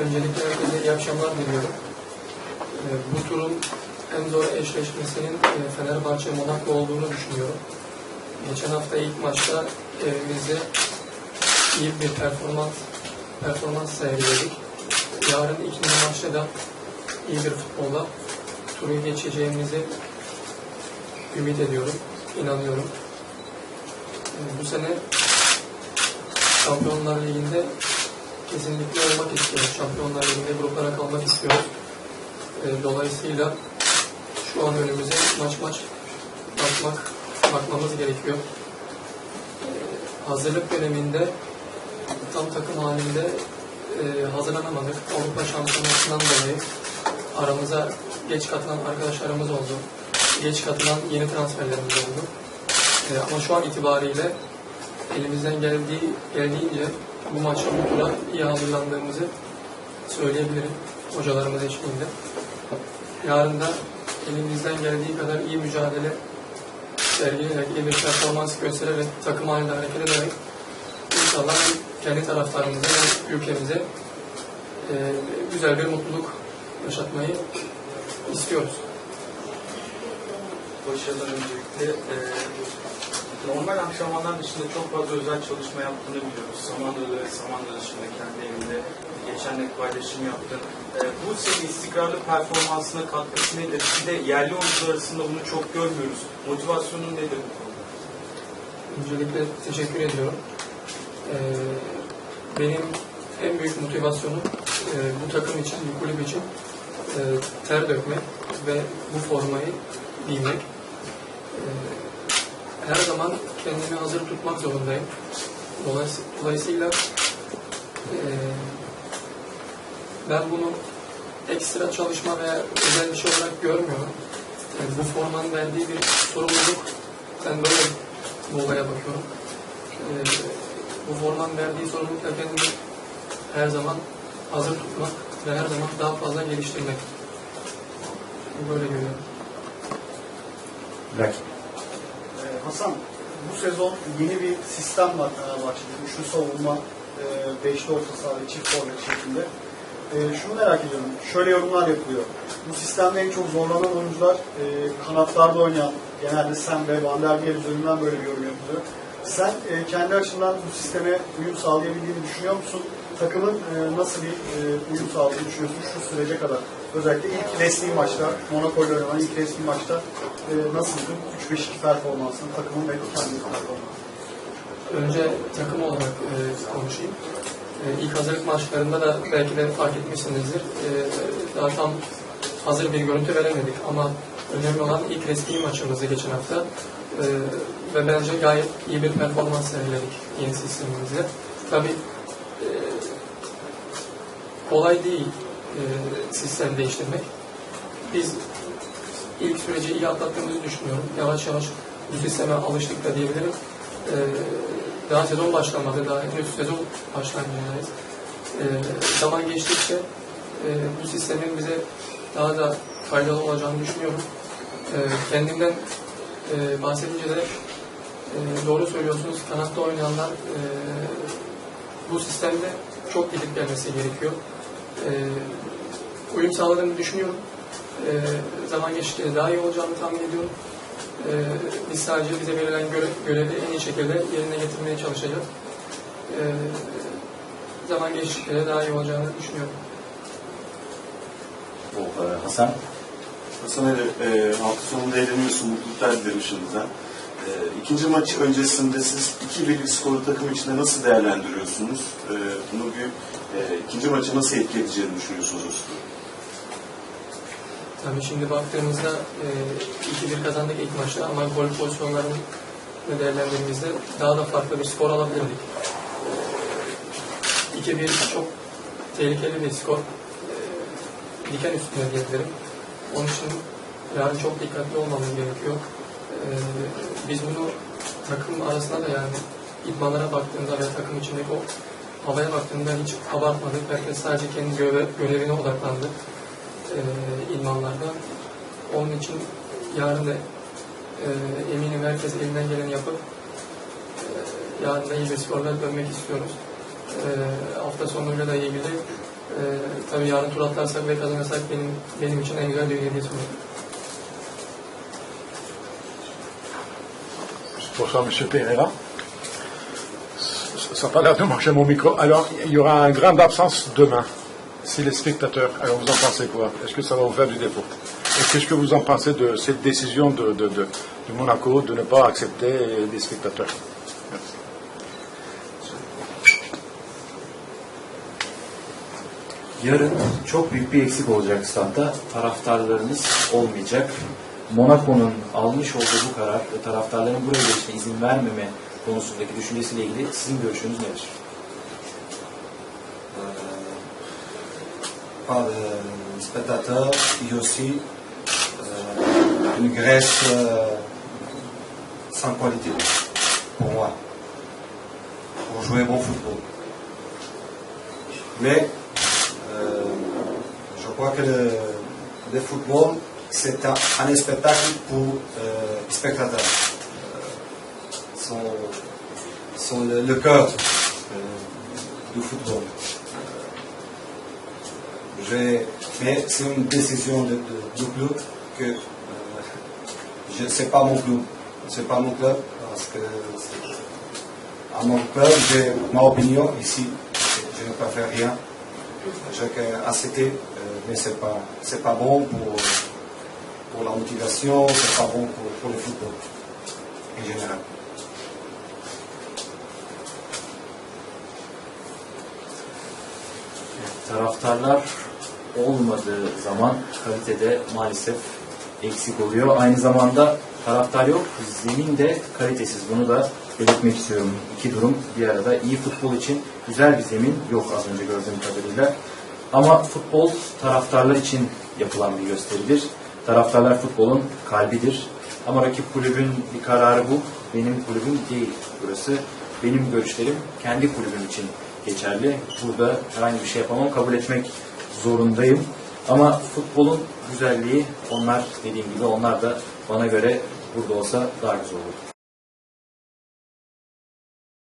Öncelikle herkese iyi akşamlar diliyorum. Ee, bu turun en zor eşleşmesinin e, Fenerbahçe Monaco olduğunu düşünüyorum. Geçen hafta ilk maçta evimizde iyi bir performans performans sergiledik. Yarın ikinci maçta da iyi bir futbolla turu geçeceğimizi ümit ediyorum, inanıyorum. Ee, Bu sene Şampiyonlar Ligi'nde kesinlikle olmak istiyoruz. Şampiyonlar Ligi'nde gruplara kalmak istiyoruz. Ee, Dolayısıyla şu an önümüze maç maç bakmak, bakmamız gerekiyor. Ee, Hazırlık döneminde tam takım halinde e, hazırlanamadık. Avrupa Şampiyonası'ndan dolayı aramıza geç katılan arkadaşlarımız oldu. Geç katılan yeni transferlerimiz oldu. Ee, ama şu an itibariyle elimizden geldiği geldiğince bu maça bu tura iyi hazırlandığımızı söyleyebilirim hocalarımız eşliğinde. Yarın da elimizden geldiği kadar iyi mücadele sergileyerek, iyi bir performans göstererek, takım halinde hareket ederek inşallah kendi taraftarımıza ve ülkemize e, güzel bir mutluluk yaşatmayı istiyoruz. Başarılar öncelikle. Ee, normal antrenmanlar dışında çok fazla özel çalışma yaptığını biliyoruz. Samandıra'da ve Samandıra dışında kendi evinde geçen de paylaşım yaptın. Ee, bu senin istikrarlı performansına katkısı nedir? Bir de yerli oyuncular arasında bunu çok görmüyoruz. Motivasyonun nedir bu konuda? Öncelikle teşekkür ediyorum. Ee, benim en büyük motivasyonum e, bu takım için, bu kulüp için e, ter dökmek ve bu formayı giymek. Ee, her zaman kendimi hazır tutmak zorundayım. Dolayıs- Dolayısıyla e, ben bunu ekstra çalışma veya özel bir şey olarak görmüyorum. Yani bu formanın verdiği bir sorumluluk. Ben böyle bu olaya bakıyorum. Ee, bu formanın verdiği sorumlulukla kendimi her zaman hazır tutmak ve her zaman daha fazla geliştirmek. Böyle görüyorum. Belki. Hasan, bu sezon yeni bir sistem var Fenerbahçe'de. Üçlü savunma, e, beşli orta saha ve çift forvet şeklinde. E, şunu merak ediyorum, şöyle yorumlar yapılıyor. Bu sistemde en çok zorlanan oyuncular e, kanatlarda oynayan, genelde sen ve Van der Beek üzerinden böyle bir yorum yapılıyor. Sen e, kendi açından bu sisteme uyum sağlayabildiğini düşünüyor musun? Takımın e, nasıl bir e, uyum sağladığını düşünüyorsun şu sürece kadar? Özellikle ilk resmi maçta, Monaco ile oynanan ilk resmi maçta e, nasıldı 3-5-2 performansın, takımın ve kendi performansı? Önce takım olarak e, konuşayım. E, ilk hazırlık maçlarında da belki de fark etmişsinizdir. E, daha tam hazır bir görüntü veremedik ama önemli olan ilk resmi maçımızdı geçen hafta. E, ve bence gayet iyi bir performans sergiledik yeni sistemimizle. Tabii kolay değil e, sistem değiştirmek. Biz ilk süreci iyi atlattığımızı düşünüyorum. Yavaş yavaş bu sisteme alıştık da diyebilirim. E, daha sezon başlamadı, daha henüz sezon başlangıcındayız. E, zaman geçtikçe e, bu sistemin bize daha da faydalı olacağını düşünüyorum. E, kendimden e, bahsedince de e, doğru söylüyorsunuz. Kanatta oynayanlar e, bu sistemde çok gidip gelmesi gerekiyor. E, uyum sağladığını düşünüyorum. E, zaman geçtikçe daha iyi olacağını tahmin ediyorum. E, biz sadece bize verilen görev, görevi en iyi şekilde yerine getirmeye çalışacağız. E, zaman geçtikçe daha iyi olacağını düşünüyorum. O, e, Hasan. Hasan Ali, e, hafta sonunda eğleniyorsun, mutluluklar dilerim şimdiden. E, ikinci maç öncesinde siz iki birlik skoru takım içinde nasıl değerlendiriyorsunuz? E, bunu bir e, ikinci maçı nasıl etki edeceğini düşünüyorsunuz? Tabii şimdi baktığımızda e, 2-1 kazandık ilk maçta ama gol pozisyonlarını değerlendirdiğimizde daha da farklı bir skor alabilirdik. E, 2-1 çok tehlikeli bir skor. E, diken üstüne diyebilirim. Onun için yarın çok dikkatli olmamız gerekiyor. E, biz bunu takım arasında da yani idmanlara baktığında veya takım içindeki o havaya baktığında hiç abartmadık. Herkes sadece kendi göre- görevine odaklandı e, idmanlarda. Onun için yarın da e, eminim herkes elinden geleni yapıp e, yarın da iyi bir skorla dönmek istiyoruz. E, hafta sonuyla da ilgili e, Tabii yarın tur atlarsak ve kazanırsak benim benim için en güzel düğün hediyesi olur. Bonsoir, Monsieur Pereira. Ça n'a pas l'air de marcher mon micro. Alors, il y aura une grande absence demain. Si les spectateurs, alors vous en pensez quoi? Est-ce que ça va vous faire du défaut? Et qu'est-ce que vous en pensez de cette décision de, Monaco de ne pas accepter des spectateurs? Yarın çok bir eksik olacak olmayacak. Monaco'nun almış olduğu bu karar ve taraftarların buraya gelişine izin vermeme konusundaki düşüncesiyle ilgili sizin görüşünüz nedir? pas de spectateurs et aussi euh, une Grèce euh, sans qualité pour moi, pour jouer bon football. Mais euh, je crois que le, le football, c'est un, spectacle pour euh, les spectateurs. Euh, sont, sont le, cœur euh, du football. Mais c'est une décision de, du club que euh, je pas mon club, c'est pas mon club parce que à mon club j'ai ma opinion ici, je ne peux faire rien. J'ai qu'accepter, euh, mais c'est pas c'est pas bon pour pour la motivation, c'est pas bon pour, pour le football en général. Taraftarlar olmadığı zaman kalitede maalesef eksik oluyor. Aynı zamanda taraftar yok, zemin de kalitesiz. Bunu da belirtmek istiyorum. İki durum bir arada. İyi futbol için güzel bir zemin yok az önce gördüğüm kadarıyla. Ama futbol taraftarlar için yapılan bir gösteridir. Taraftarlar futbolun kalbidir. Ama rakip kulübün bir kararı bu. Benim kulübüm değil burası. Benim görüşlerim kendi kulübüm için geçerli. Burada herhangi bir şey yapamam, kabul etmek zorundayım. Ama futbolun güzelliği onlar dediğim gibi onlar da bana göre burada olsa daha güzel olur.